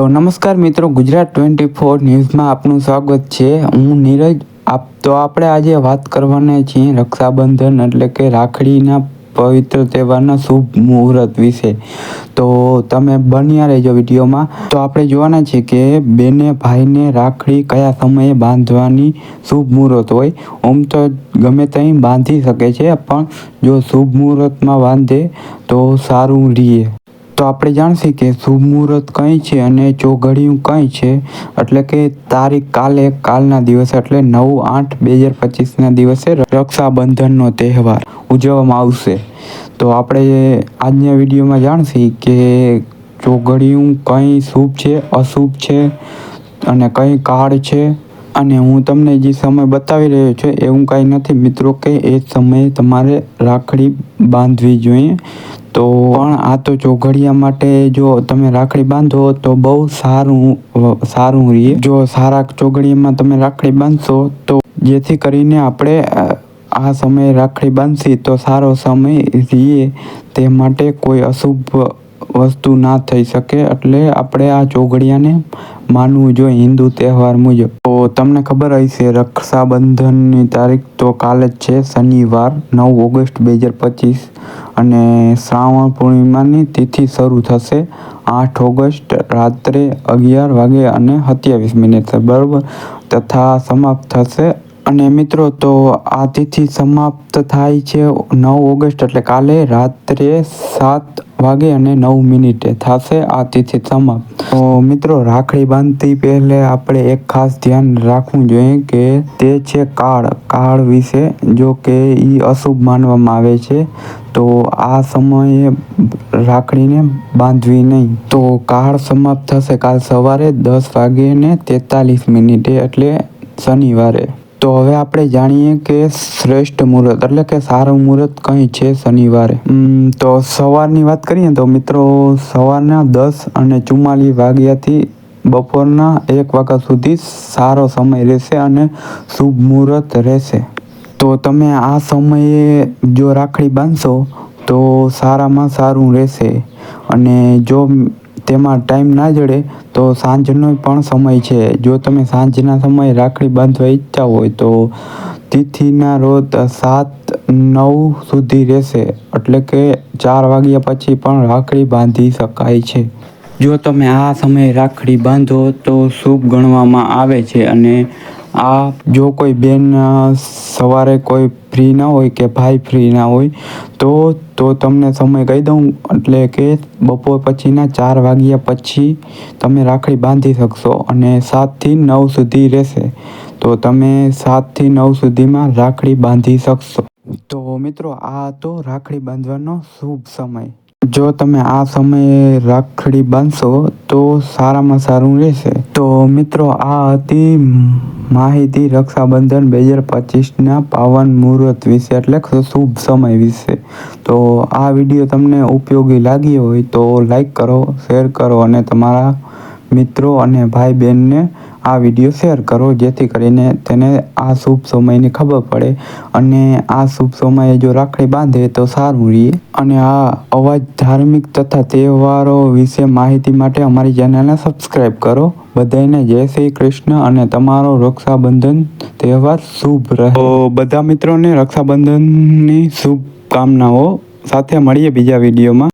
તો નમસ્કાર મિત્રો. ગુજરાત ટ્વેન્ટી ફોર ન્યૂઝમાં આપનું સ્વાગત છે. હું નીરજ. આપ તો આપણે આજે વાત કરવાના છીએ રક્ષાબંધન એટલે કે રાખડીના પવિત્ર તહેવારના શુભ મુહૂર્ત વિશે. તો તમે બન્યા રહેજો વિડીયોમાં. તો આપણે જોવાના છે કે બેને ભાઈને રાખડી કયા સમયે બાંધવાની શુભ મુહૂર્ત હોય. આમ તો ગમે ત્યાં બાંધી શકે છે, પણ જો શુભ મુહૂર્તમાં બાંધે તો સારું રહીએ તો આપણે જાણશી કે શુભ મુહૂર્ત કઈ છે અને ચોઘડિયું કઈ છે, એટલે કે તારીખ કાલે, કાલના દિવસે, એટલે નવ આઠ બે હજાર પચીસના દિવસે રક્ષાબંધનનો તહેવાર ઉજવવામાં આવશે. તો આપણે આજના વિડીયોમાં જાણશી કે ચોઘડિયું કંઈ શુભ છે, અશુભ છે અને કંઈ કાળ છે અને હું તમને જે સમય બતાવી રહ્યો છું એવું કાંઈ નથી. મિત્રો, કે એ સમયે તમારે રાખડી બાંધવી જોઈએ. તો પણ આ તો ચોઘડિયા માટે જો તમે રાખડી બાંધો તો બહુ સારું સારું રહીએ જો સારા ચોઘડિયામાં તમે રાખડી બાંધશો તો જેથી કરીને આપણે આ સમયે રાખડી બાંધશી તો સારો સમય રહીએ તે માટે કોઈ અશુભ વસ્તુ ના થઈ શકે એટલે આપણે આ ચોઘડિયાને માનવું જોઈએ હિન્દુ તહેવાર મુજબ. તો તમને ખબર હશે રક્ષાબંધનની તારીખ તો કાલે જ છે, શનિવાર નવ ઓગસ્ટ બે હજાર પચીસ. અને શ્રાવણ પૂર્ણિમાની તિથિ શરૂ થશે આઠ ઓગસ્ટ રાત્રે અગિયાર વાગે અને સત્યાવીસ મિનિટ. બરાબર? તથા સમાપ્ત થશે અને મિત્રો, તો આ તિથિ સમાપ્ત થાય છે નવ ઓગસ્ટ, એટલે કાલે રાત્રે સાત વાગે અને નવ મિનિટે થશે આ તિથિ સમાપ્ત. તો મિત્રો, રાખડી બાંધતી પહેલે આપણે એક ખાસ ધ્યાન રાખવું જોઈએ કે તે છે કાળ. કાળ વિશે જો કે એ અશુભ માનવામાં આવે છે, તો આ સમયે રાખડીને બાંધવી નહીં. તો કાળ સમાપ્ત થશે કાલ સવારે દસ વાગે ને તેતાલીસ મિનિટે, એટલે શનિવારે. તો હવે આપણે જાણીએ કે શ્રેષ્ઠ મુહૂર્ત એટલે કે સારું મુહૂર્ત કંઈ છે શનિવારે? તો સવારની વાત કરીએ તો મિત્રો સવારના દસ અને ચુમ્માલીસ વાગ્યાથી બપોરના એક વાગ્યા સુધી સારો સમય રહેશે અને શુભ મુહૂર્ત રહેશે. તો તમે આ સમયે જો રાખડી બાંધશો તો સારામાં સારું રહેશે. અને જો તેમાં ટાઈમ ના જડે, તો સાંજનો પણ સમય છે. જો તમે સાંજના સમયે રાખડી બાંધવા ઈચ્છતા હોય, તો તિથિના રોજ સાત, નવ સુધી રહેશે. એટલે કે ચાર વાગ્યા પછી પણ રાખડી બાંધી શકાય છે. જો તમે આ સમયે રાખડી બાંધો, તો શુભ ગણવામાં આવે છે અને આ જો કોઈ બેન સવારે કોઈ ફ્રી ના હોય કે ભાઈ ફ્રી ના હોય, તો તો તમને સમય કહી દઉં. એટલે કે બપોર પછીના ચાર વાગ્યા પછી તમે રાખડી બાંધી શકશો અને સાતથી નવ સુધી રહેશે. તો તમે સાતથી નવ સુધીમાં રાખડી બાંધી શકશો. તો મિત્રો, આ હતો રાખડી બાંધવાનો શુભ સમય. જો તમે આ સમયે રાખડી બાંધશો, તો સારામાં સારું રહેશે. તો મિત્રો, આ હતી માહિતી રક્ષાબંધન બે હજાર પચીસના પાવન મુહૂર્ત વિશે એટલે શુભ સમય વિશે. તો આ વીડિયો તમને ઉપયોગી લાગ્યો હોય તો લાઈક કરો શેર કરો અને તમારા મિત્રો અને ભાઈ બહેનને આ વીડિયો શેર કરો, જેથી કરીને તેને આ શુભ સમયની ખબર પડે અને આ શુભ સમયે જો રાખડી બાંધે તો સારું રહીએ અને આ અવાજ ધાર્મિક તથા તહેવારો વિશે માહિતી માટે અમારી ચેનલને સબસ્ક્રાઈબ કરો. બધાને જય શ્રી કૃષ્ણ અને તમારો રક્ષાબંધન તહેવાર શુભ રહે. બધા મિત્રોને રક્ષાબંધનની શુભકામનાઓ. સાથે મળીએ બીજા વિડીયોમાં.